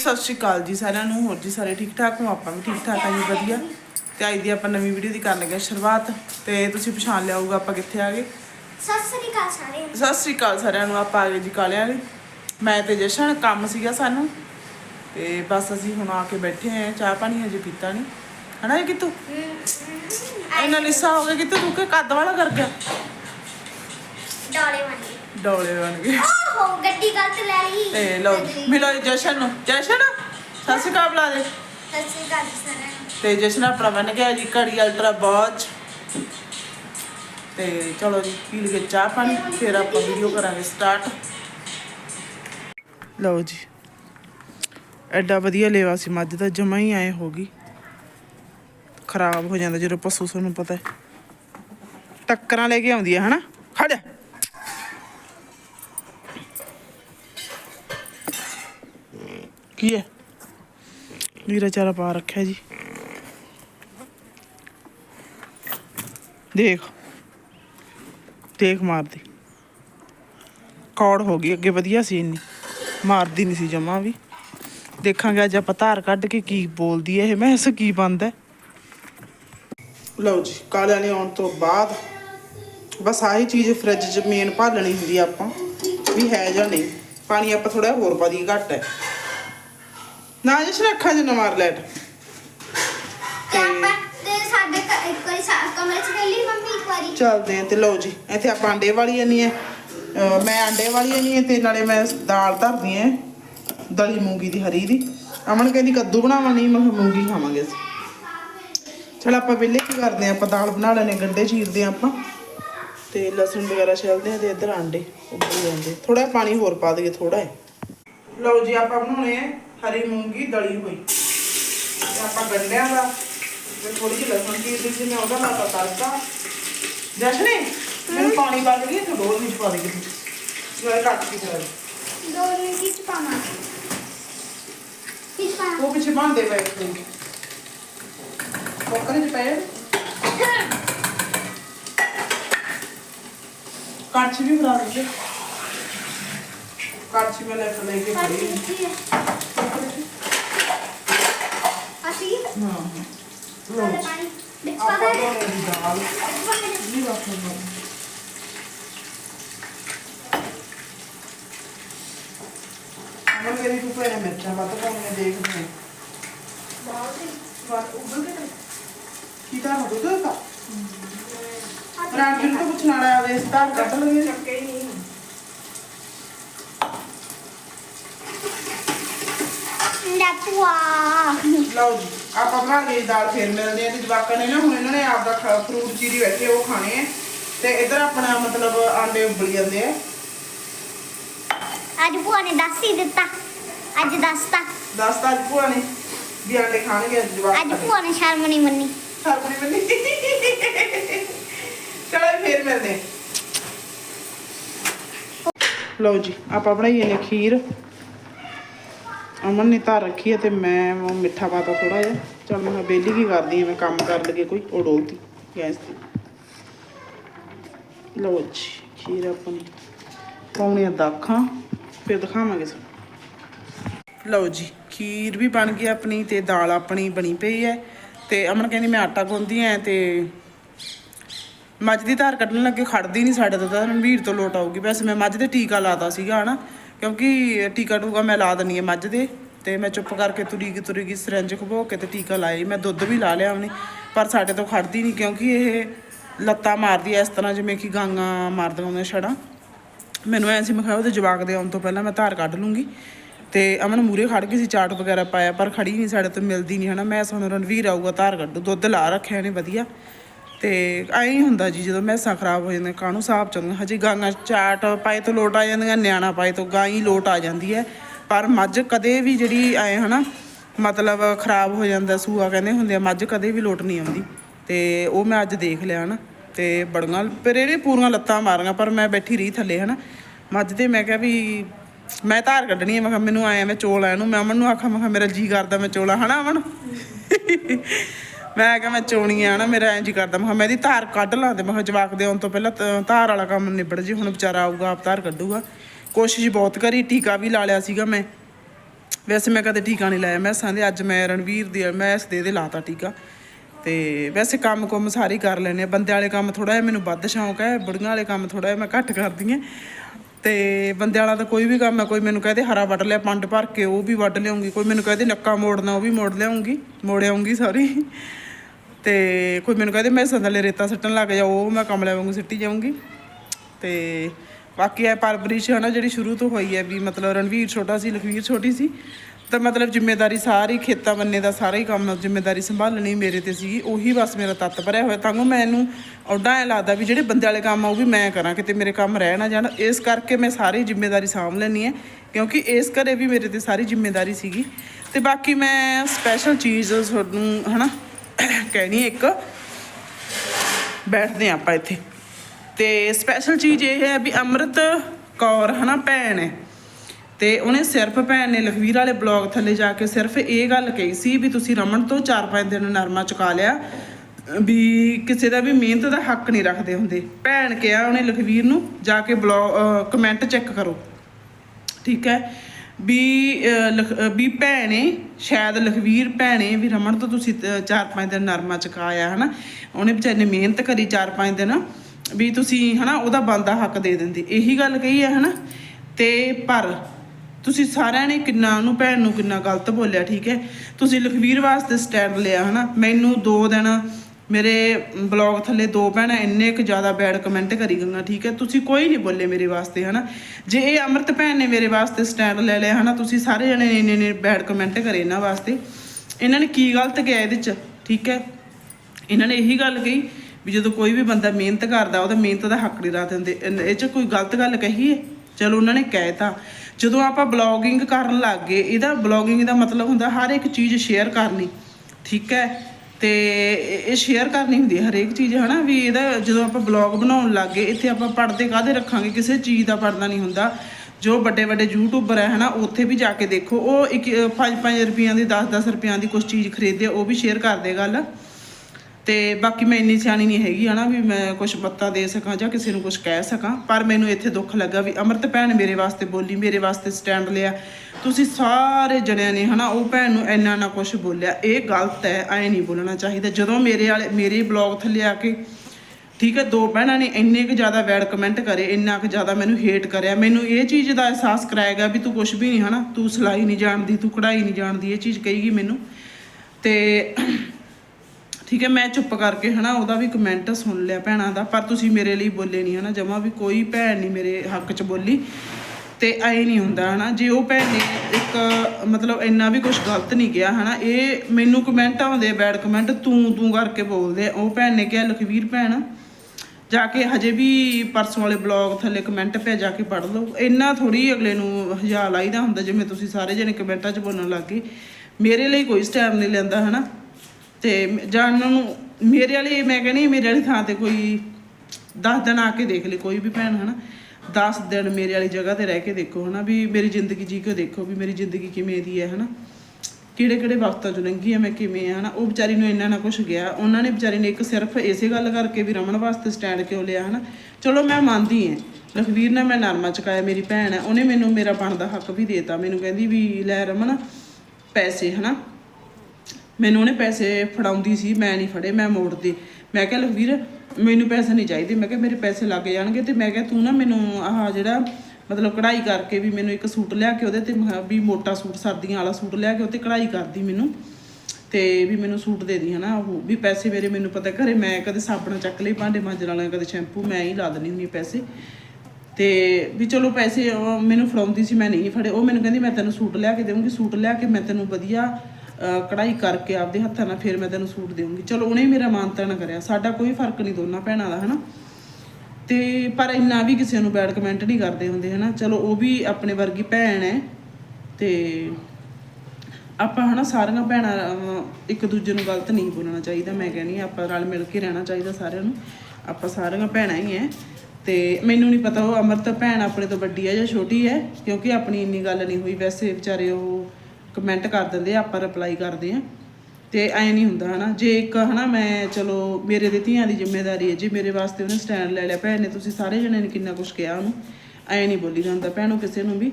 ਸਤਿ ਸ਼੍ਰੀ ਅਕਾਲ ਜੀ ਸਾਰਿਆਂ ਨੂੰ ਹੋਰ ਜੀ ਸਾਰੇ ਠੀਕ ਠਾਕ ਹੋ? ਆਪਾਂ ਵੀ ਠੀਕ ਠਾਕ ਆ ਜੀ ਵਧੀਆ। ਤੇ ਅੱਜ ਦੀ ਆਪਾਂ ਨਵੀਂ ਵੀਡੀਓ ਦੀ ਕਰਨ ਲੱਗੇ ਸ਼ੁਰੂਆਤ। ਤੇ ਤੁਸੀਂ ਪਛਾਣ ਲਿਆ ਹੋਊਗਾ ਆਪਾਂ ਕਿੱਥੇ ਆ ਗਏ। ਸਤਿ ਸ੍ਰੀ ਅਕਾਲ ਸਾਰਿਆਂ ਨੂੰ। ਸਤਿ ਸ਼੍ਰੀ ਅਕਾਲ ਸਾਰਿਆਂ ਨੂੰ ਆਪਾਂ ਆ ਗਏ ਜੀ ਕਾਲਿਆਂ ਵਾਲੇ ਮੈਂ ਤੇ ਜਸ਼ਨ ਕੰਮ ਸੀਗਾ ਸਾਨੂੰ। ਤੇ ਬਸ ਅਸੀਂ ਹੁਣ ਆ ਕੇ ਬੈਠੇ ਆਂ ਚਾਹ ਪਾਣੀ ਹਜੇ ਪੀਤਾ ਨਹੀਂ। ਹਨਾ ਇਹ ਕਿਤੋਂ ਇੰਨਾ ਲਿੱਸਾ ਹੋ ਗਿਆ ਕਿ ਤੂੰ ਕਿ ਕੱਦ ਵਾਲਾ ਕਰ ਗਿਆ ਡੋਲੇ ਵਾਲੀ ਡੋਲੇ ਬਣ ਗਏ। ਓਹੋ ਗੱਡੀ ਤੇ ਲਓ ਮਿਲੋ ਜੀ, ਜਸ਼ਨ ਨੂੰ। ਜਸ਼ਨ, ਸਤਿ ਸ਼੍ਰੀ ਅਕਾਲ ਬੁਲਾ ਦੇ। ਸਤਿ ਸ੍ਰੀ ਸਾਰਿਆਂ ਨੂੰ ਤੇ ਜਸ਼ਨ ਆਪਣਾ ਬਣ ਗਿਆ ਜੀ, ਘੜੀ ਅਲਟਰਾ ਵਾਚ ਤੇ ਚਲੋ ਜੀ, ਪੀ ਲਈਏ ਚਾਹ ਪਾਣੀ, ਫਿਰ ਆਪਾਂ ਵੀਡੀਓ ਕਰਾਂਗੇ ਸਟਾਰਟ ਲਓ ਜੀ। ਐਡਾ ਵਧੀਆ ਲੇਵਾ ਸੀ, ਮੱਝ ਦਾ ਜਮਾ ਹੀ ਆਏ ਹੋ ਗਈ। ਖਰਾਬ ਹੋ ਜਾਂਦਾ, ਜਦੋਂ ਪਸ਼ੂ, ਤੁਹਾਨੂੰ ਪਤਾ ਹੈ। ਟੱਕਰਾਂ ਲੈ ਕੇ ਆਉਂਦੀ ਹੈ ਹਨਾ? ਖੜ ਕੀ ਹੈ? ਵੀਰਾ ਚਾਰਾ ਪਾ ਰੱਖਿਆ ਜੀ। ਦੇਖ। ਦੇਖ ਮਾਰਦੀ। ਕੌੜ ਹੋ ਗਈ, ਅੱਗੇ ਵਧੀਆ ਸੀ ਇੰਨੀ। ਮਾਰਦੀ ਨਹੀਂ ਸੀ ਜਮਾ ਵੀ। ਦੇਖਾਂਗੇ ਅੱਜ ਆਪਾਂ ਧਾਰ ਕੱਢ ਕੇ ਕੀ ਬੋਲਦੀ ਹੈ ਇਹ, ਮੈਂ ਇਸ ਕੀ ਬੰਦ ਲਓ ਜੀ, ਕਾਲਿਆਂ ਨੇ ਆਉਣ ਤੋਂ ਬਾਅਦ ਬਸ ਆਹੀ ਚੀਜ਼ ਫ੍ਰਿਜ 'ਚ ਮੇਨ ਭਾਲਣੀ ਹੁੰਦੀ ਆਪਾਂ, ਵੀ ਹੈ ਜਾਂ ਨਹੀਂ। ਪਾਣੀ ਆਪਾਂ ਥੋੜਾ ਹੋਰ ਪਾ ਦਈਏ, ਘੱਟ ਹੈ। ਨਾ ਜਿਸ ਅੱਖਾਂ 'ਚ ਨਾ ਮਾਰ ਲੈਟ ਤੇ। ਆਪਾਂ ਤੇ ਸਾਡੇ ਘ- ਇੱਕ ਵਾਰੀ ਸਾ- ਕਮਰੇ 'ਚ ਗਈ ਮੰਮੀ ਇੱਕ ਵਾਰੀ? ਚੱਲਦੇ ਆਂ ਤੇ ਲਓ ਜੀ ਇੱਥੇ ਆਪਾਂ ਅੰਡੇ ਵਾਲੀ ਨਹੀਂ ਹੈ ਅਹ ਮੈਂ ਅੰਡੇ ਵਾਲੀ ਨਹੀਂ ਹੈ ਤੇ ਨਾਲੇ ਮੈਂ ਦਾਲ ਧਰਦੀ ਐ ਦਲੀ ਮੂੰਗੀ ਦੀ ਹਰੀ ਦੀ। ਅਮਨ ਕਹਿੰਦੀ ਕੱਦੂ ਬਣਾਵਾਂ ਨਹੀਂ ਮੈਂ ਕਿਹਾ ਮੂੰਗੀ ਖਾਵਾਂਗੇ ਅਸੀਂ। ਚਲ ਆਪਾਂ ਪਹਿਲੇ ਕੀ ਕਰਦੇ ਆਂ ਆਪਾਂ ਦਾਲ ਬਣਾ ਲੈਣੇ ਗੰਡੇ ਚੀਰਦੇ ਆਂ ਆਪਾਂ। ਤੇ ਲਸਣ ਵਗੈਰਾ ਛਿਲਦੇ ਆਂ ਤੇ ਇੱਧਰ ਆਂਡੇ ਉੱਬਲ ਜਾਂਦੇ ਥੋੜਾ ਪਾਣੀ ਹੋਰ ਪਾ ਦਈਏ ਥੋੜਾ ਹੈ ਲਓ ਜੀ ਆਪਾਂ ਬਣਾਉਣੇ ਆ ਹਰੀ ਮੂੰਗੀ ਦਲੀ ਹੋਈ। ਤੇ ਆਪਾਂ ਗੰਡਿਆਂ ਦਾ ਤੇ ਥੋੜੀ ਜਿਹੀ ਲਸਣ ਚੀਰ ਦਿੱਤੀ ਮੈਂ ਉਹਦਾ ਲਾਤਾ ਤੜਕਾ ਜਸ਼ਨੇ ਮੈਨੂੰ ਪਾਣੀ ਪਾ ਦੇ ਤੇ ਡੋਲ ਵਿੱਚ ਪਾ ਦੇ ਜਿਹੜਾ ਕੱਟ ਕੇ ਕਰਾ ਦੋ ਮਿੰਟ ਵਿੱਚ ਪਾਵਾਂ? ਕਿਸ ਪਾਵਾਂ? ਉਹ ਪਿੱਛੇ ਬੰਦੇ ਪਏ ਤੇ ਕੋਕਰੇ ਚ ਪਏ ਕਾਂਚੀ ਵੀ ਬਣਾ ਦੇ ਕਾਂਚੀ ਮੈਂ ਲੈ ਕੇ ਲੈ ਕੇ ਸਾਡੀ ਪੜੀ ਕੀ ਹੈ ਅਸੀਂ ਹਾਂ ਲੋ ਥੋੜਾ ਪਾਣੀ ਵਿੱਚ ਪਾ ਆਪਾਂ ਦੇ ਬਣਾਉਣੇ ਦੀ ਦਾਲ ਵਿੱਚ ਪਾ ਦੇ ਨਹੀਂ ਰੱਖਣਾ ਅਮਨ ਮੇਰੀ ਤੂੰ ਪਹਿਲੇ ਮਿਰਚਾਂ ਵੱਧ ਪਾਉਣੀਆਂ ਦੇਖਦੇ ਹਾਂ ਬਹੁਤ ਹੀ ਬਾਤ ਉਬਲ ਕੇ ਕੀ ਤਾਂ ਹੋ ਦੁੱਧ ਦਾ ਰਾਤ ਨੂੰ ਤਾਂ ਪੁੱਛਣਾ ਆ ਵੇ ਸਟਾਰ ਕੱਟ ਲਈਏ ਚੱਕੇ ਹੀ ਨਹੀਂ ਲੱਪੂਆ ਲਓ ਜੀ ਆਪਾਂ ਬਣਾ ਲਈ ਦਾਲ ਫੇਰ ਮਿਲਦੇ ਆ ਤੇ ਜਵਾਕਾਂ ਨੇ ਨਾ ਹੁਣ ਇਹਨਾਂ ਨੇ ਆਪ ਦਾ ਫਰੂਟ ਚੀਰੀ ਬੈਠੇ ਉਹ ਖਾਣੇ ਆ। ਤੇ ਇਧਰ ਆਪਣਾ ਮਤਲਬ ਆਂਡੇ ਉਬਲ ਜਾਂਦੇ ਆ। ਅੱਜ ਭੂਆ ਨੇ ਦੱਸ ਹੀ ਦਿੱਤਾ। ਅੱਜ ਦੱਸਤਾ। ਦਸ ਤਾਂ ਅੱਜ ਭੂਆ ਨੇ ਵੀ ਆਂਡੇ ਖਾਣਗੇ ਅੱਜ ਜਵਾਕ ਅੱਜ ਭੂਆ ਨੇ ਸ਼ਰਮ ਨਹੀਂ ਮੰਨੀ। ਸਰਪਣੀ ਬੰਨੀ ਚਲੋ ਫੇਰ ਮਿਲਦੇ ਲਓ ਜੀ ਆਪਾਂ ਬਣਾਈਏ ਨੇ ਖੀਰ। ਅਮਨ ਨੇ ਧਾਰ ਰੱਖੀ ਹੈ ਤੇ ਮੈਂ ਉਹ ਮਿੱਠਾ ਪਾਤਾ ਥੋੜਾ ਜਿਹਾ। ਚਲ ਮੈਂ ਕਿਹਾ ਬੇਲੀ ਕੀ ਕਰਦੀ ਆ, ਮੈਂ ਕੰਮ ਕਰ ਲਗੇ ਕੋਈ, ਉਹ ਡੋਲਤੀ ਗੈਸ ਤੇ। ਲਓ ਜੀ, ਖੀਰ ਆਪਾਂ ਨੇ ਦਾਖਾਂ, ਫਿਰ ਦਿਖਾਵਾਂਗੇ ਸਾਨੂੰ ਲਓ ਜੀ, ਖੀਰ ਵੀ ਬਣ ਗਈ ਆਪਣੀ ਤੇ ਦਾਲ ਆਪਣੀ ਬਣੀ ਪਈ ਹੈ। ਤੇ ਅਮਨ ਕਹਿੰਦੀ ਮੈਂ ਆਟਾ ਗੁੰਨਦੀ ਐ ਤੇ ਮੱਝ ਦੀ ਧਾਰ ਕੱਢਣ ਲੱਗੇ, ਖੜਦੀ ਨਹੀਂ ਸਾਡੇ ਤੋਂ ਤਾਂ ਰਣਵੀਰ ਤੋਂ ਲੋਟ ਆਊਗੀ। ਵੈਸੇ ਮੈਂ ਮੱਝ ਦੇ ਟੀਕਾ ਲਾਤਾ ਸੀਗਾ, ਹਨਾ? ਕਿਉਂਕਿ ਟੀਕਾ ਟੂਕਾ ਮੈਂ ਲਾ ਦਨੀ ਹੈ ਮੱਝ ਦੇ ਤੇ ਮੈਂ ਚੁੱਪ ਕਰਕੇ ਤੁਰੀ ਗਈ ਤੁਰੀ ਗਈ, ਸਿਰੰਜ ਖਬੋ ਕੇ ਤੇ ਟੀਕਾ ਲਾਇਆ। ਮੈਂ ਦੁੱਧ ਵੀ ਲਾ ਲਿਆ ਉਹਨੇ, ਪਰ ਸਾਡੇ ਤੋਂ ਖੜਦੀ ਨਹੀਂ ਕਿਉਂਕਿ ਇਹ ਲੱਤਾਂ ਮਾਰਦੀ ਐ ਇਸ ਤਰ੍ਹਾਂ ਜਿਵੇਂ ਕਿ ਗਾਂਗਾ ਮਾਰਦੀਆਂ ਹੁੰਦੀਆਂ ਛੜਾਂ। ਮੈਨੂੰ ਐਂ ਸੀ, ਮੈਂ ਕਿਹਾ ਉਹਦੇ ਜਵਾਕ ਦੇ ਆਉਣ ਤੋਂ ਪਹਿਲਾਂ ਮੈਂ ਧਾਰ ਕੱਢ ਲੂੰਗੀ। ਤੇ ਅਮਨ ਮੂਰੇ ਖੜ ਗਈ ਸੀ, ਚਾਟ ਵਗੈਰਾ ਪਾਇਆ, ਪਰ ਖੜੀ ਨਹੀਂ ਸਾਡੇ ਤੋਂ, ਮਿਲਦੀ ਨਹੀਂ ਹਨਾ। ਮੈਂ ਸਾਨੂੰ ਰਣਵੀਰ ਆਊਗਾ, ਧਾਰ ਕੱਢੂ, ਦੁੱਧ ਲਾ ਰੱਖਿਆ ਨੇ ਵਧੀਆ। ਤੇ ਐਂ ਹੀ ਹੁੰਦਾ ਜੀ, ਜਦੋਂ ਮੈਸਾਂ ਖਰਾਬ ਹੋ ਜਾਂਦੀਆਂ, ਕਾਹਨੂੰ ਸਾਫ਼ ਚੰਗਾ ਹਜੇ ਗਾਂਗਾ ਚਾਟ ਪਾਏ ਤੋਂ ਲੋਟ ਆ ਜਾਂਦੀਆਂ, ਨਿਆਣਾ ਪਾਏ ਤੋਂ ਗਾਂ ਹੀ ਲੋਟ ਆ ਜਾਂਦੀ ਹੈ। ਪਰ ਮੱਝ ਕਦੇ ਵੀ ਜਿਹੜੀ ਐ ਹਨਾ, ਮਤਲਬ ਖਰਾਬ ਹੋ ਜਾਂਦਾ, ਸੂਆ ਕਹਿੰਦੇ ਹੁੰਦੇ ਆ, ਮੱਝ ਕਦੇ ਵੀ ਲੋਟ ਨਹੀਂ ਆਉਂਦੀ। ਤੇ ਉਹ ਮੈਂ ਅੱਜ ਦੇਖ ਲਿਆ ਹਨਾ, ਤੇ ਬੜੀਆਂ, ਪਰ ਇਹਨੇ ਪੂਰੀਆਂ ਲੱਤਾਂ ਮਾਰੀਆਂ, ਪਰ ਮੈਂ ਬੈਠੀ ਰਹੀ ਥੱਲੇ ਹਨਾ। ਮੱਝ ਤੇ ਮੈਂ ਕਿਹਾ ਵੀ, ਮੈਂ ਧਾਰ ਕੱਢਣੀ ਹੈ ਮੈਂ ਕਿਹਾ ਮੈਨੂੰ ਆਇਆ ਮੈਂ ਚੋਲ ਆਇਆ ਨੂੰ, ਮੈਂ ਅਮਨ ਨੂੰ ਆਖਾਂ, ਮੈਂ ਕਿਹਾ ਮੇਰਾ ਜੀ ਕਰਦਾ ਮੈਂ ਚੋਲਾ, ਹਨਾ ਅਮਨ? ਮੈਂ ਕਿਹਾ ਮੈਂ ਚੋਣੀ ਆ ਨਾ, ਮੇਰਾ ਇੰਜ ਹੀ ਕਰਦਾ। ਮੈਂ ਕਿਹਾ ਮੈਂ ਇਹਦੀ ਧਾਰ ਕੱਢ ਲਾਂ ਤੇ ਮੈਂ ਕਿਹਾ ਜਵਾਕ ਦੇ ਆਉਣ ਤੋਂ ਪਹਿਲਾਂ ਧ- ਧਾਰ ਵਾਲਾ ਕੰਮ ਨਿਬੜ ਜੀ, ਹੁਣ ਵਿਚਾਰਾ ਆਊਗਾ, ਆਪ ਧਾਰ ਕੱਢੂਗਾ। ਕੋਸ਼ਿਸ਼ ਬਹੁਤ ਕਰੀ, ਟੀਕਾ ਵੀ ਲਾ ਲਿਆ ਸੀਗਾ ਮੈਂ। ਵੈਸੇ ਮੈਂ ਕਦੇ ਟੀਕਾ ਨਹੀਂ ਲਾਇਆ। ਮੈਂ ਦੇ ਅੱਜ ਮੈਂ ਰਣਵੀਰ ਦੀ ਮੈਸ ਦੇ ਦੇ ਲਾਤਾ ਟੀਕਾ। ਤੇ ਵੈਸੇ ਕੰਮ ਕੁਮ ਸਾਰੇ ਹੀ ਕਰ ਲੈਨੇ ਆ। ਬੰਦੇ ਵਾਲੇ ਕੰਮ ਥੋੜਾ ਜਿਹਾ ਮੈਨੂੰ ਵੱਧ ਸ਼ੌਂਕ ਹੈ, ਬੁੜੀਆਂ ਵਾਲੇ ਕੰਮ ਥੋੜਾ ਜਿਹਾ ਮੈਂ ਘੱਟ ਕਰਦੀ ਹਾਂ। ਤੇ ਬੰਦੇ ਵਾਲਾ ਤਾਂ ਕੋਈ ਵੀ ਕੰਮ ਹੈ, ਕੋਈ ਮੈਨੂੰ ਕਹਦੇ ਹਰਾ ਵੱਢ ਲਿਆ, ਪੰਡ ਭਰ ਕੇ ਉਹ ਵੀ ਵੱਢ ਲਿਆਉਂਗੀ, ਕੋਈ ਮੈਨੂੰ ਕਹਦੇ ਨੱਕਾ ਮੋੜਨਾ, ਉਹ ਵੀ ਮੋੜ ਲਿਆਉਂਗੀ, ਮੋੜ ਆਉਂਗੀ ਸੌਰੀ ਤੇ ਕੋਈ ਮੈਨੂੰ ਕਹਦੇ ਮੈਂ ਸੰਦਲੇ ਰੇਤਾ ਸੱਟਣ ਲੱਗ ਜਾ, ਉਹ ਮੈਂ ਕਮਲੇ ਵਾਂਗੂ ਸਿੱਟੀ ਜਾਊਂਗੀ। ਤੇ ਬਾਕੀ ਇਹ ਪਰਵਰਿਸ਼ ਹੈ ਨਾ, ਜਿਹੜੀ ਸ਼ੁਰੂ ਤੋਂ ਹੋਈ ਹੈ, ਵੀ ਮਤਲਬ ਰਣਵੀਰ ਛੋਟਾ ਸੀ, ਲਖਵੀਰ ਛੋਟੀ ਸੀ ਤਾਂ ਮਤਲਬ ਜ਼ਿੰਮੇਵਾਰੀ ਸਾਰੀ ਖੇਤਾਂ ਬੰਨੇ ਦਾ, ਸਾਰਾ ਹੀ ਕੰਮ ਜ਼ਿੰਮੇਵਾਰੀ ਸੰਭਾਲਣੀ ਮੇਰੇ ਤੇ ਸੀਗੀ, ਉਹੀ ਬਸ ਮੇਰਾ ਤੱਤ ਭਰਿਆ ਹੋਇਆ। ਤਾਂ ਮੈਨੂੰ ਔਡਾ ਐ ਲੱਗਦਾ ਵੀ ਜਿਹੜੇ ਬੰਦੇ ਵਾਲੇ ਕੰਮ ਆ, ਉਹ ਵੀ ਮੈਂ ਕਰਾਂ, ਕਿਤੇ ਮੇਰੇ ਕੰਮ ਰਹਿ ਨਾ ਜਾਣ। ਇਸ ਕਰਕੇ ਮੈਂ ਸਾਰੀ ਜ਼ਿੰਮੇਵਾਰੀ ਸਾਂਭ ਲੈਣੀ ਹੈ, ਕਿਉਂਕਿ ਇਸ ਘਰੇ ਵੀ ਮੇਰੇ ਤੇ ਸਾਰੀ ਜ਼ਿੰਮੇਵਾਰੀ ਸੀਗੀ। ਤੇ ਬਾਕੀ ਮੈਂ ਸਪੈਸ਼ਲ ਚੀਜ਼ ਤੁਹਾਨੂੰ, ਹਨਾ, ਕਹਿਣੀ ਇੱਕ, ਬੈਠਦੇ ਹਾਂ ਆਪਾਂ ਇੱਥੇ। ਤੇ ਸਪੈਸ਼ਲ ਚੀਜ਼ ਇਹ ਹੈ ਵੀ ਅੰਮ੍ਰਿਤ ਕੌਰ, ਹਨਾ, ਭੈਣ ਹੈ। ਤੇ ਉਹਨੇ ਸਿਰਫ ਭੈਣ ਨੇ ਲਖਵੀਰ ਵਾਲੇ ਬਲੌਗ ਥੱਲੇ ਜਾ ਕੇ ਸਿਰਫ ਇਹ ਗੱਲ ਕਹੀ ਸੀ ਵੀ ਤੁਸੀਂ ਰਮਨ ਤੋਂ 4-5 ਦਿਨ ਨਰਮਾ ਚੁਕਾ ਲਿਆ, ਵੀ ਕਿਸੇ ਦਾ ਵੀ ਮਿਹਨਤ ਦਾ ਹੱਕ ਨਹੀਂ ਰੱਖਦੇ ਹੁੰਦੇ। ਭੈਣ ਕਿਹਾ ਉਹਨੇ ਲਖਵੀਰ ਨੂੰ, ਜਾ ਕੇ ਬਲੌਗ ਕਮੈਂਟ ਚੈੱਕ ਕਰੋ। ਠੀਕ ਹੈ? ਵੀ ਲਖ- ਵੀ ਭੈਣੇ, ਸ਼ਾਇਦ ਲਖਵੀਰ ਭੈਣੇ ਵੀ ਰਮਨ ਤੋਂ ਤੁਸੀਂ 4-5 ਦਿਨ ਨਰਮਾ ਚਕਾਇਆ, ਹਨਾ? ਉਹਨੇ ਵਿਚਾਰੇ ਨੇ ਮਿਹਨਤ ਕਰੀ 4-5 ਦਿਨ, ਵੀ ਤੁਸੀਂ, ਹਨਾ, ਉਹਦਾ ਬੰਦਾ ਹੱਕ ਦੇ ਦਿੰਦੇ। ਇਹੀ ਗੱਲ ਕਹੀ ਹੈ, ਹਨਾ? ਤੇ ਪਰ ਤੁਸੀਂ ਸਾਰਿਆਂ ਨੇ ਕਿੰਨਾ ਉਹਨੂੰ ਭੈਣ ਨੂੰ ਕਿੰਨਾ ਗਲਤ ਬੋਲਿਆ, ਠੀਕ ਹੈ? ਤੁਸੀਂ ਲਖਵੀਰ ਵਾਸਤੇ ਸਟੈਂਡ ਲਿਆ, ਹਨਾ? ਮੈਨੂੰ ਦੋ ਦਿਨ ਮੇਰੇ ਬਲੌਗ ਥੱਲੇ ਦੋ ਭੈਣਾਂ ਇੰਨੇ ਕੁ ਜ਼ਿਆਦਾ ਬੈਡ ਕਮੈਂਟ ਕਰੀ ਗਈਆਂ, ਠੀਕ ਹੈ? ਤੁਸੀਂ ਕੋਈ ਨਹੀਂ ਬੋਲੇ ਮੇਰੇ ਵਾਸਤੇ, ਹਨਾ? ਜੇ ਇਹ ਅਮਰਤ ਭੈਣ ਨੇ ਮੇਰੇ ਵਾਸਤੇ ਸਟੈਂਡ ਲੈ ਲਿਆ, ਹਨਾ, ਤੁਸੀਂ ਸਾਰੇ ਜਣੇ ਨੇ ਇੰਨੇ ਨੇ ਬੈਡ ਕਮੈਂਟ ਕਰੇ ਇਹਨਾਂ ਵਾਸਤੇ। ਇਹਨਾਂ ਨੇ ਕੀ ਗਲਤ ਕਿਹਾ ਇਹਦੇ ਚ, ਠੀਕ ਹੈ? ਇਹਨਾਂ ਨੇ ਇਹੀ ਗੱਲ ਕਹੀ ਵੀ ਜਦੋਂ ਕੋਈ ਵੀ ਬੰਦਾ ਮਿਹਨਤ ਕਰਦਾ, ਉਹਦਾ ਮਿਹਨਤ ਦਾ ਹੱਕ ਨਹੀਂ ਰੱਖਦੇ ਦਿੰਦੇ। ਇਹ ਚ ਕੋਈ ਗਲਤ ਗੱਲ ਕਹੀ ਹੈ? ਚਲੋ ਉਹਨਾਂ ਨੇ ਕਹਿਤਾ ਜਦੋਂ ਆਪਾਂ ਬਲੌਗਿੰਗ ਕਰਨ ਲੱਗ ਗਏ ਇਹਦਾ ਬਲੌਗਿੰਗ ਦਾ ਮਤਲਬ ਹੁੰਦਾ ਹਰ ਇੱਕ ਚੀਜ਼ ਸ਼ੇਅਰ ਕਰਨੀ ਠੀਕ ਹੈ? ਤੇ ਇਹ- ਸ਼ੇਅਰ ਕਰਨੀ ਹੁੰਦੀ ਹੈ ਹਰੇਕ ਚੀਜ਼ ਹਨਾ? ਵੀ ਇਹਦਾ ਜਦੋਂ ਆਪਾਂ ਬਲੌਗ ਬਣਾਉਣ ਲੱਗ ਗਏ ਇੱਥੇ ਆਪਾਂ ਪੜਦੇ ਕਾਦੇ ਰੱਖਾਂਗੇ? ਕਿਸੇ ਚੀਜ਼ ਦਾ ਪੜਦਾ ਨਹੀਂ ਹੁੰਦਾ। ਜੋ ਵੱਡੇ ਵੱਡੇ ਯੂਟਿਊਬਰ ਹੈ ਹਨਾ ਉੱਥੇ ਵੀ ਜਾ ਕੇ ਦੇਖੋ ਉਹ ਇੱਕ 5-5 ਰੁਪਈਆਂ ਦੀ 10-10 ਰੁਪਈਆਂ ਦੀ ਕੁਝ ਚੀਜ਼ ਖਰੀਦਦੇ ਆ, ਉਹ ਵੀ ਸ਼ੇਅਰ ਕਰਦੇ ਗੱਲ। ਤੇ ਬਾਕੀ ਮੈਂ ਇੰਨੀ ਸਿਆਣੀ ਨਹੀਂ ਹੈਗੀ, ਹਨਾ, ਵੀ ਮੈਂ ਕੁਝ ਬੱਤਾ ਦੇ ਸਕਾਂ ਜਾਂ ਕਿਸੇ ਨੂੰ ਕੁਝ ਕਹਿ ਸਕਾਂ। ਪਰ ਮੈਨੂੰ ਇੱਥੇ ਦੁੱਖ ਲੱਗਾ ਵੀ ਅਮਰਤ ਭੈਣ ਮੇਰੇ ਵਾਸਤੇ ਬੋਲੀ, ਮੇਰੇ ਵਾਸਤੇ ਸਟੈਂਡ ਲਿਆ। ਤੁਸੀਂ ਸਾਰੇ ਜਣਿਆਂ ਨੇ, ਹਨਾ, ਉਹ ਭੈਣ ਨੂੰ ਇੰਨਾ ਨਾ ਕੁਝ ਬੋਲਿਆ। ਇਹ ਗਲਤ ਹੈ, ਐ ਨਹੀਂ ਬੋਲਣਾ ਚਾਹੀਦਾ। ਜਦੋਂ ਮੇਰੇ ਵਾਲੇ, ਮੇਰੇ ਬਲੌਗ ਥੱਲੇ ਆ ਕੇ, ਠੀਕ ਹੈ, ਦੋ ਭੈਣਾਂ ਨੇ ਇੰਨੇ ਕੁ ਜ਼ਿਆਦਾ ਵੈਡ ਕਮੈਂਟ ਕਰੇ, ਇੰਨਾ ਕੁ ਜ਼ਿਆਦਾ ਮੈਨੂੰ ਹੇਟ ਕਰਿਆ। ਮੈਨੂੰ ਇਹ ਚੀਜ਼ ਦਾ ਅਹਿਸਾਸ ਕਰਾਇਆ ਗਿਆ ਵੀ ਤੂੰ ਕੁਝ ਵੀ ਨਹੀਂ, ਹਨਾ, ਤੂੰ ਸਿਲਾਈ ਨਹੀਂ ਜਾਣਦੀ, ਤੂੰ ਕਢਾਈ ਨਹੀਂ ਜਾਣਦੀ, ਇਹ ਚੀਜ਼ ਕਹੀਗੀ ਮੈਨੂੰ। ਤੇ ਠੀਕ ਹੈ, ਮੈਂ ਚੁੱਪ ਕਰਕੇ ਹਨਾ ਉਹਦਾ ਵੀ ਕਮੈਂਟ ਸੁਣ ਲਿਆ ਭੈਣਾਂ ਦਾ, ਪਰ ਤੁਸੀਂ ਮੇਰੇ ਲਈ ਬੋਲੇ ਨਹੀਂ ਹਨਾ, ਜਮਾ ਵੀ ਕੋਈ ਭੈਣ ਨਹੀਂ ਮੇਰੇ ਹੱਕ 'ਚ ਬੋਲੀ ਤੇ ਐ ਨਹੀਂ ਹੁੰਦਾ ਹਨਾ, ਜੇ ਉਹ ਭੈਣ ਨੇ ਇੱਕ ਮਤਲਬ ਇੰਨਾ ਵੀ ਕੁਝ ਗਲਤ ਨਹੀਂ ਕਿਹਾ ਹਨਾ, ਇਹ ਮੈਨੂੰ ਕਮੈਂਟ ਆਉਂਦੇ ਬੈਡ ਕਮੈਂਟ ਤੂੰ ਤੂੰ ਕਰਕੇ ਬੋਲਦੇ, ਉਹ ਭੈਣ ਨੇ ਕਿਹਾ, ਲਖਵੀਰ ਭੈਣ, ਜਾ ਕੇ ਹਜੇ ਵੀ ਪਰਸੋਂ ਵਾਲੇ ਬਲੌਗ ਥੱਲੇ ਕਮੈਂਟ ਪਿਆ, ਜਾ ਕੇ ਪੜ੍ਹ ਲਓ, ਇੰਨਾ ਥੋੜੀ ਅਗਲੇ ਨੂੰ ਹਜਾ ਲਾਈਦਾ ਹੁੰਦਾ, ਜਿਵੇਂ ਤੁਸੀਂ ਸਾਰੇ ਜਣੇ ਕਮੈਂਟਾਂ 'ਚ ਬੋਲਣ ਲੱਗ ਗਏ, ਮੇਰੇ ਲਈ ਕੋਈ ਸਟੈਪ ਨਹੀਂ ਲੈਂਦਾ ਹਨਾ। ਤੇ ਉਹਨਾਂ ਨੂੰ ਮੇਰੇ ਵਾਲੀ, ਮੈਂ ਕਹਿੰਦੀ ਮੇਰੇ ਵਾਲੀ ਥਾਂ ਤੇ ਕੋਈ 10 ਦਿਨ ਆ ਕੇ ਦੇਖ ਲੈ ਕੋਈ ਵੀ ਭੈਣ, ਹਨਾ। 10 ਦਿਨ ਮੇਰੇ ਵਾਲੀ ਜਗ੍ਹਾ ਤੇ ਰਹਿ ਕੇ ਦੇਖੋ, ਹਨਾ, ਵੀ ਮੇਰੀ ਜ਼ਿੰਦਗੀ ਜੀ ਕੇ ਦੇਖੋ, ਵੀ ਮੇਰੀ ਜ਼ਿੰਦਗੀ ਕਿਵੇਂ ਦੀ ਹੈ, ਹਨਾ। ਕਿਹੜੇ ਕਿਹੜੇ ਵਕਤਾਂ ਚੋਂ ਲੰਘੀ ਆ, ਮੈਂ ਕਿਵੇਂ ਆ, ਹਨਾ। ਉਹ ਵਿਚਾਰੀ ਨੂੰ ਇੰਨਾ ਨਾ ਕੁਝ ਗਿਆ। ਉਹਨਾਂ ਨੇ ਵਿਚਾਰੀ ਨੇ ਇੱਕ ਸਿਰਫ ਇਸੇ ਗੱਲ ਕਰਕੇ ਵੀ ਰਮਨ ਵਾਸਤੇ ਸਟੈਂਡ ਕਿਉਂ ਲਿਆ, ਹਨਾ। ਚਲੋ, ਮੈਂ ਮੰਨਦੀ ਹਾਂ। ਲਖਵੀਰ ਨੇ ਮੈਂ ਨਰਮਾ ਚੁਕਾਇਆ, ਮੇਰੀ ਭੈਣ ਹੈ। ਉਹਨੇ ਮੈਨੂੰ ਮੇਰਾ ਬਣਦਾ ਹੱਕ ਵੀ ਦੇਤਾ। ਮੈਨੂੰ ਕਹਿੰਦੀ ਵੀ, ਲੈ ਰਮਨ, ਪੈਸੇ, ਹਨਾ। ਮੈਨੂੰ ਉਹਨੇ ਪੈਸੇ ਫੜਾਉਂਦੀ ਸੀ, ਮੈਂ ਨਹੀਂ ਫੜੇ, ਮੈਂ ਮੋੜਦੀ। ਮੈਂ ਕਿਹਾ, ਲਖਵੀਰ, ਮੈਨੂੰ ਪੈਸੇ ਨਹੀਂ ਚਾਹੀਦੇ। ਮੈਂ ਕਿਹਾ, ਮੇਰੇ ਪੈਸੇ ਲੱਗ ਜਾਣਗੇ। ਤੇ ਮੈਂ ਕਿਹਾ, ਤੂੰ ਨਾ ਮੈਨੂੰ ਆਹ ਜਿਹੜਾ ਮਤਲਬ ਕਢਾਈ ਕਰਕੇ ਵੀ ਮੈਨੂੰ ਇੱਕ ਸੂਟ ਲਿਆ ਕੇ ਉਹਦੇ ਤੇ ਵੀ ਮੋਟਾ ਸੂਟ, ਸਰਦੀਆਂ ਵਾਲਾ ਸੂਟ ਲਿਆ ਕੇ ਉਹ 'ਤੇ ਕਢਾਈ ਕਰਦੀ ਮੈਨੂੰ। ਤੇ ਵੀ ਮੈਨੂੰ ਸੂਟ ਦੇ ਦੀ, ਹਨਾ? ਉਹ ਵੀ ਪੈਸੇ ਮੇਰੇ, ਮੈਨੂੰ ਪਤਾ ਘਰੇ ਮੈਂ ਕਦੇ ਸਾਬਣ ਚੱਕ ਲਈ ਭਾਂਡੇ ਮਾਂਜਣ ਵਾਲਾ ਕਦੇ ਸ਼ੈਂਪੂ, ਮੈਂ ਹੀ ਲਾ ਦਿੰਦੀ ਹੁੰਦੀ ਪੈਸੇ। ਤੇ ਵੀ ਚਲੋ ਪੈਸੇ ਮੈਨੂੰ ਫੜਾਉਂਦੀ ਸੀ, ਮੈਂ ਨਹੀਂ ਫੜੇ। ਉਹ ਮੈਨੂੰ ਕਹਿੰਦੀ, ਮੈਂ ਤੈਨੂੰ ਸੂਟ ਲਿਆ ਕੇ ਦੇਵਾਂਗੀ, ਸੂਟ ਲਿਆ ਕੇ ਮੈਂ ਤੈਨੂੰ ਵਧੀਆ ਕਢਾਈ ਕਰਕੇ ਆਪਦੇ ਹੱਥਾਂ ਨਾਲ ਫਿਰ ਮੈਂ ਤੈਨੂੰ ਸੂਟ ਦੇਵਾਂਗੀ ਚਲੋ, ਉਹਨੇ ਮੇਰਾ ਮਾਨਤਾ ਨਾ ਕਰਿਆ। ਸਾਡਾ ਕੋਈ ਫ਼ਰਕ ਨਹੀਂ ਦੋਨਾਂ ਭੈਣਾਂ ਦਾ, ਹਨਾ? ਤੇ ਪਰ ਇੰਨਾ ਵੀ ਕਿਸੇ ਨੂੰ ਬੈਡ ਕਮੈਂਟ ਨਹੀਂ ਕਰਦੇ ਹੁੰਦੇ, ਹਨਾ? ਚਲੋ, ਉਹ ਵੀ ਆਪਣੇ ਵਰਗੀ ਭੈਣ ਹੈ ਤੇ ਆਪਾਂ, ਹਨਾ, ਸਾਰੀਆਂ ਭੈਣਾਂ ਇੱਕ ਦੂਜੇ ਨੂੰ ਗਲਤ ਨਹੀਂ ਬੋਲਣਾ ਚਾਹੀਦਾ। ਮੈਂ ਕਹਿੰਦੀ ਆਪਾਂ ਰਲ ਮਿਲ ਕੇ ਰਹਿਣਾ ਚਾਹੀਦਾ ਸਾਰਿਆਂ ਨੂੰ। ਆਪਾਂ ਸਾਰੀਆਂ ਭੈਣਾਂ ਹੀ ਐ ਤੇ ਮੈਨੂੰ ਨਹੀਂ ਪਤਾ, ਉਹ ਅਮਰਤ ਭੈਣ ਆਪਣੇ ਤੋਂ ਵੱਡੀ ਹੈ ਜਾਂ ਛੋਟੀ ਹੈ, ਕਿਉਂਕਿ ਆਪਣੀ ਇੰਨੀ ਗੱਲ ਨਹੀਂ ਹੋਈ। ਵੈਸੇ ਵਿਚਾਰੇ ਉਹ ਕਮੈਂਟ ਕਰ ਦਿੰਦੇ ਆ, ਆਪਾਂ ਰਿਪਲਾਈ ਕਰਦੇ ਆ। ਤੇ ਐ ਨਹੀਂ ਹੁੰਦਾ ਹਨਾ? ਜੇ ਇੱਕ ਹਨਾ ਮੈਂ ਚਲੋ ਮੇਰੇ ਦੇ ਧੀਆਂ ਦੀ ਜ਼ਿੰਮੇਵਾਰੀ ਹੈ ਜੇ ਮੇਰੇ ਵਾਸਤੇ ਉਹਨੇ ਸਟੈਂਡ ਲੈ ਲਿਆ ਭੈਣ ਨੇ ਤੁਸੀਂ ਸਾਰੇ ਜਣੇ ਨੇ ਕਿੰਨਾ ਕੁਝ ਕਿਹਾ ਉਹਨੂੰ ਐ ਨਹੀਂ ਬੋਲੀ ਜਾਂਦਾ ਭੈਣੋ ਕਿਸੇ ਨੂੰ ਵੀ।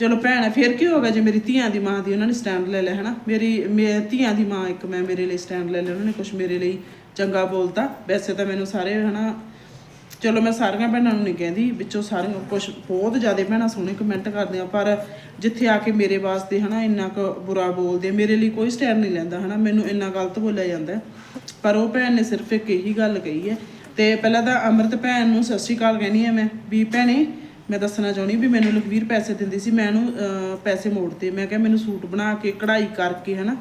ਚਲੋ ਭੈਣ ਹੈ ਫਿਰ ਕੀ ਹੋਗਾ ਜੇ ਮੇਰੀ ਧੀਆਂ ਦੀ ਮਾਂ ਦੀ ਉਹਨਾਂ ਨੇ ਸਟੈਂਡ ਲੈ ਲਿਆ ਹਨਾ? ਮੇਰੀ ਮੇ ਧੀਆਂ ਦੀ ਮਾਂ ਇੱਕ ਮੈਂ ਮੇਰੇ ਲਈ ਸਟੈਂਡ ਲੈ ਲਿਆ ਉਹਨਾਂ ਨੇ ਕੁਝ ਮੇਰੇ ਲਈ ਚੰਗਾ ਬੋਲਤਾ। ਵੈਸੇ ਤਾਂ ਮੈਨੂੰ ਸਾਰੇ ਹਨਾ ਚਲੋ ਮੈਂ ਸਾਰੀਆਂ ਭੈਣਾਂ ਨੂੰ ਨਹੀਂ ਕਹਿੰਦੀ ਵਿੱਚੋਂ ਸਾਰੀਆਂ ਕੁਝ ਬਹੁਤ ਜ਼ਿਆਦਾ ਭੈਣਾਂ ਸੋਹਣੇ ਕਮੈਂਟ ਕਰਦੇ ਆ ਪਰ ਜਿੱਥੇ ਆ ਕੇ ਮੇਰੇ ਵਾਸਤੇ ਹਨਾ ਇੰਨਾ ਕੁ ਬੁਰਾ ਬੋਲਦੇ ਮੇਰੇ ਲਈ ਕੋਈ ਸਟੈਂਡ ਨਹੀਂ ਲੈਂਦਾ ਹਨਾ ਮੈਨੂੰ ਇੰਨਾ ਗਲਤ ਬੋਲਿਆ ਜਾਂਦਾ ਪਰ ਉਹ ਭੈਣ ਨੇ ਸਿਰਫ ਇੱਕ ਇਹੀ ਗੱਲ ਕਹੀ ਹੈ ਤੇ ਪਹਿਲਾਂ ਤਾਂ ਅੰਮ੍ਰਿਤ ਭੈਣ ਨੂੰ ਸਤਿ ਸ਼੍ਰੀ ਅਕਾਲ ਕਹਿੰਦੀ ਹੈ ਮੈਂ ਵੀ ਭੈਣੇ ਮੈਂ ਦੱਸਣਾ ਚਾਹੁੰਦੀ ਵੀ ਮੈਨੂੰ ਲਖਵੀਰ ਪੈਸੇ ਦਿੰਦੀ ਸੀ ਮੈਂ ਉਹਨੂੰ ਅਹ, ਪੈਸੇ ਮੋੜਤੇ ਮੈਂ ਕਿਹਾ ਮੈਨੂੰ ਸੂਟ ਬਣਾ ਕੇ ਕਢਾਈ ਕਰਕੇ ਹਨਾ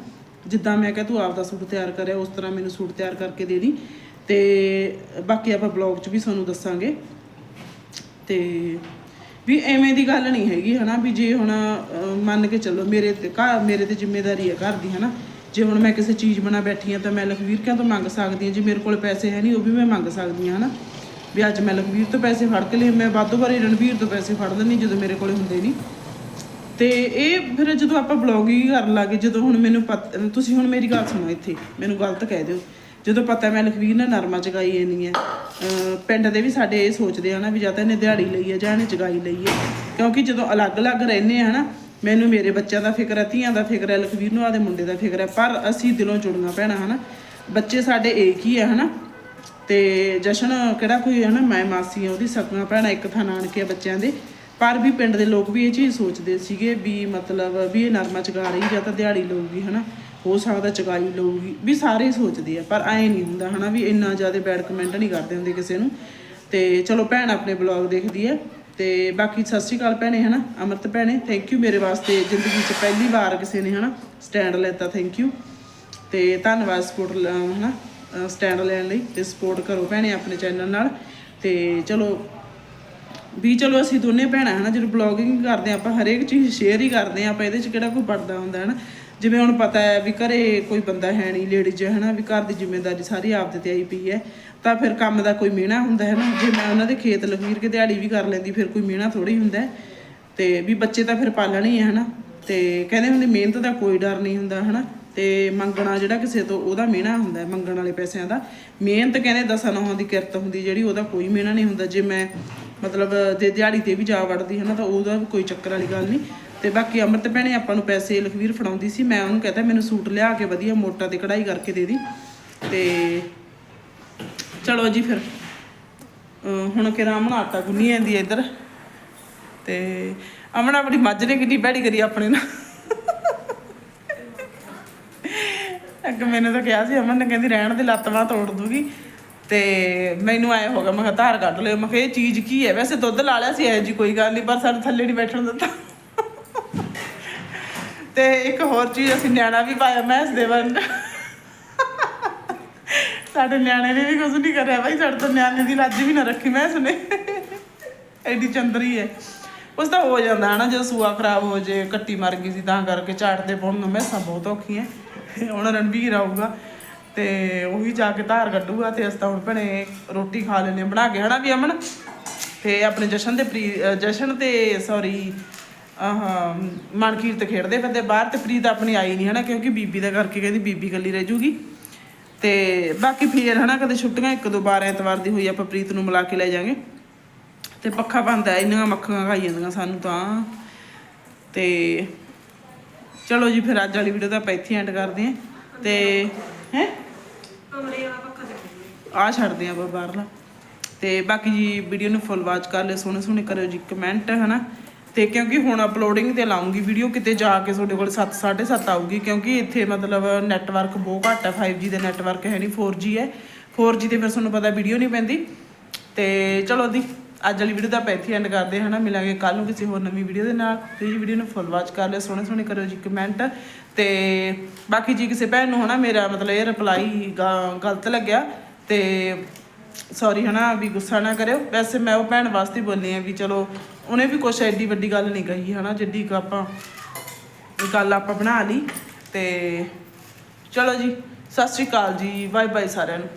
ਜਿੱਦਾਂ ਮੈਂ ਕਿਹਾ ਤੂੰ ਆਪਦਾ ਸੂਟ ਤਿਆਰ ਕਰਿਆ ਉਸ ਤਰ੍ਹਾਂ ਮੈਨੂੰ ਸੂਟ ਤਿਆਰ ਕਰਕੇ ਦੇ ਦੀ ਤੇ ਬਾਕੀ ਆਪਾਂ ਬਲੌਗ 'ਚ ਵੀ ਤੁਹਾਨੂੰ ਦੱਸਾਂਗੇ। ਤੇ ਵੀ ਐਵੇਂ ਦੀ ਗੱਲ ਨਹੀਂ ਹੈਗੀ, ਹਨਾ? ਵੀ ਜੇ ਹੁਣ ਮੰਨ ਕੇ ਚੱਲੋ ਮੇਰੇ ਤੇ ਘਰ, ਮੇਰੇ ਤੇ ਜ਼ਿੰਮੇਵਾਰੀ ਹੈ ਘਰ ਦੀ, ਹਨਾ? ਜੇ ਹੁਣ ਮੈਂ ਕਿਸੇ ਚੀਜ਼ ਬਣਾ ਬੈਠੀ ਆ ਤਾਂ ਮੈਂ ਲਖਵੀਰ ਕਿਆਂ ਤੋਂ ਮੰਗ ਸਕਦੀ ਹਾਂ। ਜੇ ਮੇਰੇ ਕੋਲ ਪੈਸੇ ਹੈ ਨਹੀਂ, ਉਹ ਵੀ ਮੈਂ ਮੰਗ ਸਕਦੀ ਹਾਂ, ਹਨਾ? ਵੀ ਅੱਜ ਮੈਂ ਲਖਵੀਰ ਤੋਂ ਪੈਸੇ ਫੜ ਕੇ ਲਏ ਮੈਂ ਵਾਧੂ ਵਾਰੀ ਰਣਵੀਰ ਤੋਂ ਪੈਸੇ ਫੜ ਲੈਂਦੀ ਜਦੋਂ ਮੇਰੇ ਕੋਲੇ ਹੁੰਦੇ ਨਹੀਂ। ਤੇ ਇਹ ਫਿਰ ਜਦੋਂ ਆਪਾਂ ਬਲੌਗਿੰਗ ਕਰਨ ਲੱਗੇ ਜਦੋਂ ਹੁਣ ਮੈਨੂੰ ਪਤ, ਤੁਸੀਂ ਹੁਣ ਮੇਰੀ ਗੱਲ ਸੁਣੋ ਇੱਥੇ, ਮੈਨੂੰ ਗਲਤ ਕਹਿ ਦਿਓ। ਜਦੋਂ ਪਤਾ ਮੈਂ ਲਖਵੀਰ ਨਾਲ ਨਰਮਾ ਚਗਾਈ ਇੰਨੀ ਹੈ ਪਿੰਡ ਦੇ ਵੀ ਸਾਡੇ ਇਹ ਸੋਚਦੇ ਆ ਨਾ ਵੀ ਜਾਂ ਤਾਂ ਇਹਨੇ ਦਿਹਾੜੀ ਲਈ ਹੈ ਜਾਂ ਇਹਨੇ ਚਗਾਈ ਲਈ ਹੈ। ਕਿਉਂਕਿ ਜਦੋਂ ਅਲੱਗ-ਅਲੱਗ ਰਹਿੰਦੇ ਆ ਹਨਾ, ਮੈਨੂੰ ਮੇਰੇ ਬੱਚਿਆਂ ਦਾ ਫਿਕਰ ਹੈ, ਧੀਆਂ ਦਾ ਫਿਕਰ ਹੈ, ਲਖਵੀਰ ਨੂੰ ਆਦੇ ਮੁੰਡੇ ਦਾ ਫਿਕਰ ਹੈ, ਪਰ ਅਸੀਂ ਦਿਲੋਂ ਜੁੜੀਆਂ ਭੈਣਾਂ ਹਨਾ। ਬੱਚੇ ਸਾਡੇ ਏਕ ਹੀ ਹੈ ਹਨਾ। ਤੇ ਜਸ਼ਨ ਕਿਹੜਾ ਕੋਈ ਹੈ ਨਾ ਮੈਂ ਮਾਸੀ ਆ, ਉਹਦੀ ਸਕੀਆਂ ਭੈਣਾਂ ਇੱਕ ਥਾਂ ਨਾਨਕੇ ਬੱਚਿਆਂ ਦੇ। ਪਰ ਵੀ ਪਿੰਡ ਦੇ ਲੋਕ ਵੀ ਇਹ ਚੀਜ਼ ਸੋਚਦੇ ਸੀਗੇ ਵੀ ਮਤਲਬ ਵੀ ਇਹ ਨਰਮਾ ਚਗਾ ਰਹੀ ਜਾਂ ਤਾਂ ਦਿਹਾੜੀ ਲਊਗੀ ਹਨਾ। ਹੋ ਸਕਦਾ ਚਗਾਈ ਲਊਗੀ, ਵੀ ਸਾਰੇ ਸੋਚਦੇ ਆ, ਪਰ ਐ ਨਹੀਂ ਹੁੰਦਾ, ਹਨਾ, ਵੀ ਇੰਨਾ ਜ਼ਿਆਦਾ ਬੈਡ ਕਮੈਂਟ ਨਹੀਂ ਕਰਦੇ ਹੁੰਦੇ ਕਿਸੇ ਨੂੰ। ਤੇ ਚਲੋ, ਭੈਣ ਆਪਣੇ ਬਲੌਗ ਦੇਖਦੀ ਹੈ ਤੇ ਬਾਕੀ ਸਤਿ ਸ਼੍ਰੀ ਅਕਾਲ ਭੈਣੇ, ਹਨਾ, ਅਮਰਤ ਭੈਣੇ ਥੈਂਕ ਯੂ ਮੇਰੇ ਵਾਸਤੇ ਜ਼ਿੰਦਗੀ 'ਚ ਪਹਿਲੀ ਵਾਰ ਕਿਸੇ ਨੇ, ਹਨਾ ਸਟੈਂਡ ਲੈਤਾ ਥੈਂਕ ਯੂ ਤੇ ਧੰਨਵਾਦ ਸਪੋਰਟ ਹਨਾ ਸਟੈਂਡ ਲੈਣ ਲਈ, ਤੇ ਸਪੋਰਟ ਕਰੋ ਭੈਣੇ ਆਪਣੇ ਚੈਨਲ ਨਾਲ। ਤੇ ਚਲੋ, ਵੀ ਚਲੋ ਅਸੀਂ ਦੋਨੇ ਭੈਣਾਂ, ਹਨਾ, ਜਦੋਂ ਬਲੌਗਿੰਗ ਕਰਦੇ ਹਾਂ ਆਪਾਂ ਹਰੇਕ ਚੀਜ਼ ਸ਼ੇਅਰ ਹੀ ਕਰਦੇ ਹਾਂ ਆਪਾਂ ਇਹਦੇ 'ਚ ਕਿਹੜਾ ਕੋਈ ਪੜਦਾ ਹੁੰਦਾ, ਹਨਾ। ਜਿਵੇਂ ਹੁਣ ਪਤਾ ਹੈ ਵੀ ਘਰੇ ਕੋਈ ਬੰਦਾ ਹੈ ਨਹੀਂ ਲੇਡੀਜ਼ ਹੈ ਨਾ, ਵੀ ਘਰ ਦੀ ਜ਼ਿੰਮੇਵਾਰੀ ਸਾਰੀ ਆਪਦੇ ਤੇ ਆਈ ਪਈ ਹੈ, ਤਾਂ ਫਿਰ ਕੰਮ ਦਾ ਕੋਈ ਮਿਹਣਾ ਹੁੰਦਾ ਹੈ ਨਾ? ਜੇ ਮੈਂ ਉਹਨਾਂ ਦੇ ਖੇਤ ਲਗਵੀਰ ਕੇ ਦਿਹਾੜੀ ਵੀ ਕਰ ਲੈਂਦੀ, ਫਿਰ ਕੋਈ ਮਿਹਣਾ ਥੋੜੀ ਹੁੰਦਾ ਹੈ। ਤੇ ਵੀ ਬੱਚੇ ਤਾਂ ਫਿਰ ਪਾਲਣੇ ਹੀ ਹੈ ਨਾ? ਤੇ ਕਹਿੰਦੇ ਹੁੰਦੇ ਮਿਹਨਤ ਦਾ ਕੋਈ ਡਰ ਨਹੀਂ ਹੁੰਦਾ, ਹੈ ਨਾ? ਤੇ ਮੰਗਣਾ ਜਿਹੜਾ ਕਿਸੇ ਤੋਂ, ਉਹਦਾ ਮਿਹਣਾ ਹੁੰਦਾ ਮੰਗਣ ਵਾਲੇ ਪੈਸਿਆਂ ਦਾ। ਮਿਹਨਤ ਕਹਿੰਦੇ ਦਸਾਂ ਨੌਹਾਂ ਦੀ ਕਿਰਤ ਹੁੰਦੀ, ਜਿਹੜੀ ਉਹਦਾ ਕੋਈ ਮਿਹਣਾ ਨਹੀਂ ਹੁੰਦਾ। ਜੇ ਮੈਂ ਮਤਲਬ, ਜੇ ਦਿਹਾੜੀ ਤੇ ਵੀ ਜਾ ਵੜਦੀ, ਹੈ ਨਾ, ਤਾਂ ਉਹਦਾ ਕੋਈ ਚੱਕਰ ਵਾਲੀ ਗੱਲ ਨਹੀਂ। ਤੇ ਬਾਕੀ ਅਮਰਤ ਭੈਣੇ ਆਪਾਂ ਨੂੰ ਪੈਸੇ ਲਖਵੀਰ ਫੜਾਉਂਦੀ ਸੀ, ਮੈਂ ਉਹਨੂੰ ਕਹਤਾ ਮੈਨੂੰ ਸੂਟ ਲਿਆ ਕੇ ਵਧੀਆ ਮੋਟਾ ਤੇ ਕਢਾਈ ਕਰਕੇ ਦੇ ਦੀ। ਤੇ ਚਲੋ ਜੀ ਫਿਰ ਹੁਣ ਕਿ ਰਾਮਣ ਆਟਾ ਗੁੰਨੀ ਜਾਂਦੀ ਹੈ ਇੱਧਰ। ਤੇ ਅਮਨ ਆਪਣੀ ਮੱਝ ਨੇ ਕਿੰਨੀ ਭੈੜੀ ਕਰੀ ਆਪਣੇ ਨਾਲ। ਅੱਗੇ ਮੈਨੂੰ ਤਾਂ ਕਿਹਾ ਸੀ, ਅਮਨ ਨੇ ਕਹਿੰਦੀ ਰਹਿਣ ਦੇ ਲੱਤ ਬਾਂਹ ਤੋੜ ਦੂਗੀ। ਤੇ ਮੈਨੂੰ ਆਏ ਗਿਆ, ਮੈਂ ਕਿਹਾ ਧਾਰ ਕੱਢ ਲਿਓ। ਮੈਂ ਕਿਹਾ ਇਹ ਚੀਜ਼ ਕੀ ਹੈ? ਵੈਸੇ ਦੁੱਧ ਲਾ ਲਿਆ ਸੀ ਐ ਜੀ ਕੋਈ ਗੱਲ ਨਹੀਂ ਪਰ ਸਾਨੂੰ ਥੱਲੇ ਨਹੀਂ ਬੈਠਣ ਦਿੱਤਾ। ਤੇ ਇੱਕ ਹੋਰ ਚੀਜ਼ ਅਸੀਂ ਨਿਆਣਾ ਵੀ ਪਾਇਆ ਮੈਸ ਦੇ ਵੰਨ ਸਾਡੇ ਨਿਆਣੇ ਨੇ ਵੀ ਕੁਝ ਨਹੀਂ ਕਰਿਆ ਬਾਈ, ਸਾਡੇ ਤੋਂ ਨਿਆਣੇ ਦੀ ਲੱਜ ਵੀ ਨਾ ਰੱਖੀ, ਮੈਂ ਸੁਣੇ ਐਡੀ ਚੰਦਰੀ ਹੈ ਉਸ ਤਾਂ ਹੋ ਜਾਂਦਾ ਹੈ ਜਦੋਂ ਸੂਆ ਖਰਾਬ ਹੋ ਜੇ, ਕੱਟੀ ਮਰ ਗਈ ਸੀ, ਤਾਂ ਕਰਕੇ ਝਾੜਦੇ ਪਾਉਣ ਨੂੰ ਮੈਸਾਂ ਬਹੁਤ ਔਖੀਆਂ ਹੁਣ ਰਣਵੀਰ ਆਊਗਾ, ਤੇ ਉਹੀ ਜਾ ਕੇ ਧਾਰ ਕੱਢੂਗਾ, ਤੇ ਅਸੀਂ ਤਾਂ ਹੁਣ ਭਣੇ ਰੋਟੀ ਖਾ ਲੈਨੇ ਬਣਾ ਕੇ ਹਨਾ ਵੀ ਅਮਨ। ਤੇ ਆਪਣੇ ਜਸ਼ਨ ਦੇ ਪ੍ਰੀ ਜਸ਼ਨ ਤੇ ਸੌਰੀ ਆਹ ਮਨਕੀਰਤ ਖੇਡਦੇ ਫਿਰਦੇ, ਬਾਹਰ ਤੇ ਪ੍ਰੀਤ ਆਪਣੀ ਆਈ ਨਹੀਂ ਹਨਾ, ਕਿਉਂਕਿ ਬੀਬੀ ਦਾ ਕਰਕੇ ਕਹਿੰਦੀ ਬੀਬੀ ਇਕੱਲੀ ਰਹਿ ਜੂਗੀ। ਤੇ ਬਾਕੀ ਫੇਰ ਹਨਾ, ਕਦੇ ਛੁੱਟੀਆਂ, ਇੱਕ ਦੋ ਵਾਰ ਐਤਵਾਰ ਦੀ ਹੋਈ, ਆਪਾਂ ਪ੍ਰੀਤ ਨੂੰ ਮਿਲਾ ਕੇ ਲੈ ਜਾਾਂਗੇ। ਤੇ ਪੱਖਾ ਬੰਦ ਹੈ ਇੰਨੀਆਂ ਮੱਖੀਆਂ ਖਾਈ ਜਾਂਦੀਆਂ ਸਾਨੂੰ ਤਾਂ। ਤੇ ਚਲੋ ਜੀ, ਫਿਰ ਅੱਜ ਵਾਲੀ ਵੀਡੀਓ ਤਾਂ ਆਪਾਂ ਇੱਥੇ ਐਂਡ ਕਰਦੇ ਹਾਂ। ਤੇ ਹੈ? ਕਮਰੇ ਆ ਛੱਡਦੇ ਆਂ ਆਪਾਂ ਬਾਹਰਲਾ। ਤੇ ਬਾਕੀ ਜੀ ਵੀਡੀਓ ਨੂੰ ਫੁੱਲ ਵਾਚ ਕਰ ਲਿਓ ਸੋਹਣੇ ਸੋਹਣੇ ਕਰਿਓ ਜੀ ਕਮੈਂਟ ਹਨਾ। ਤੇ ਕਿਉਂਕਿ ਹੁਣ ਅਪਲੋਡਿੰਗ ਤੇ ਲਾਉਂਗੀ ਵੀਡੀਓ ਕਿਤੇ ਜਾ ਕੇ ਤੁਹਾਡੇ ਕੋਲ 7 7:30 ਆਊਗੀ, ਕਿਉਂਕਿ ਇੱਥੇ ਮਤਲਬ ਨੈਟਵਰਕ ਬਹੁਤ ਘੱਟ ਹੈ 5G ਦੇ ਨੈਟਵਰਕ ਹੈ ਨਹੀਂ 4G ਹੈ। 4G ਤੇ ਫਿਰ ਤੁਹਾਨੂੰ ਪਤਾ ਵੀਡੀਓ ਨਹੀਂ ਪੈਂਦੀ। ਤੇ ਚਲੋ ਦੀ ਅੱਜ ਵਾਲੀ ਵੀਡੀਓ ਦਾ ਆਪਾਂ ਇੱਥੇ ਐਂਡ ਕਰਦੇ ਹਾਂ, ਹਨਾ? ਮਿਲਾਂਗੇ ਕੱਲ ਨੂੰ ਕਿਸੇ ਹੋਰ ਨਵੀਂ ਵੀਡੀਓ ਦੇ ਨਾਲ। ਤੇ ਵੀਡੀਓ ਨੂੰ ਫੁੱਲ ਵਾਚ ਕਰ ਲਿਓ ਸੋਹਣੇ ਸੋਹਣੇ ਕਰਿਓ ਜੀ ਕਮੈਂਟ ਤੇ ਬਾਕੀ ਜੀ ਕਿਸੇ ਭੈਣ ਨੂੰ ਹਨਾ ਮੇਰਾ ਮਤਲਬ ਇਹ ਰਿਪਲਾਈ ਗਲਤ ਲੱਗਿਆ। ਤੇ ਸੌਰੀ ਹਨਾ? ਵੀ ਗੁੱਸਾ ਨਾ ਕਰਿਓ। ਵੈਸੇ ਮੈਂ ਉਹ ਭੈਣ ਵਾਸਤੇ ਬੋਲੀ ਆ ਵੀ ਚਲੋ ਉਹਨੇ ਵੀ ਕੁਛ ਐਡੀ ਵੱਡੀ ਗੱਲ ਨਹੀਂ ਕਹੀ, ਹਨਾ? ਜਿੱਡੀ ਕੁ ਆਪਾਂ ਗੱਲ ਆਪਾਂ ਬਣਾ ਲਈ ਤੇ ਚਲੋ ਜੀ, ਸਤਿ ਸ਼੍ਰੀ ਅਕਾਲ ਜੀ ਬਾਏ ਬਾਏ ਸਾਰਿਆਂ ਨੂੰ।